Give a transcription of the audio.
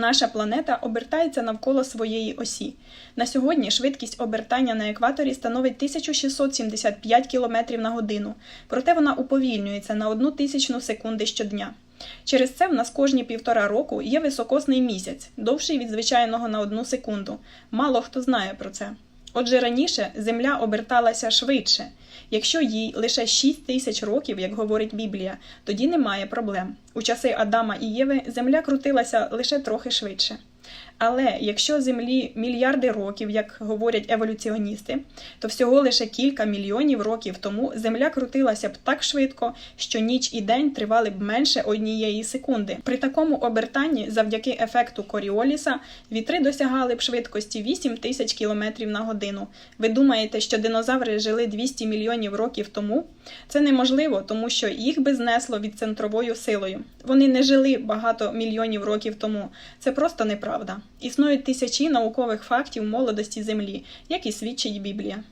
Наша планета обертається навколо своєї осі. На сьогодні швидкість обертання на екваторі становить 1675 км на годину, проте вона уповільнюється на одну тисячну секунди щодня. Через це в нас кожні півтора року є високосний місяць, довший від звичайного на одну секунду. Мало хто знає про це. Отже, раніше Земля оберталася швидше. Якщо їй лише 6 тисяч років, як говорить Біблія, тоді немає проблем. У часи Адама і Єви Земля крутилася лише трохи швидше. Але якщо Землі мільярди років, як говорять еволюціоністи, то всього лише кілька мільйонів років тому Земля крутилася б так швидко, що ніч і день тривали б менше однієї секунди. При такому обертанні, завдяки ефекту Коріоліса, вітри досягали б швидкості 8 тисяч кілометрів на годину. Ви думаєте, що динозаври жили 200 мільйонів років тому? Це неможливо, тому що їх би знесло від центровою силою. Вони не жили багато мільйонів років тому. Це просто неправда. Існують тисячі наукових фактів молодості Землі, як і свідчить Біблія.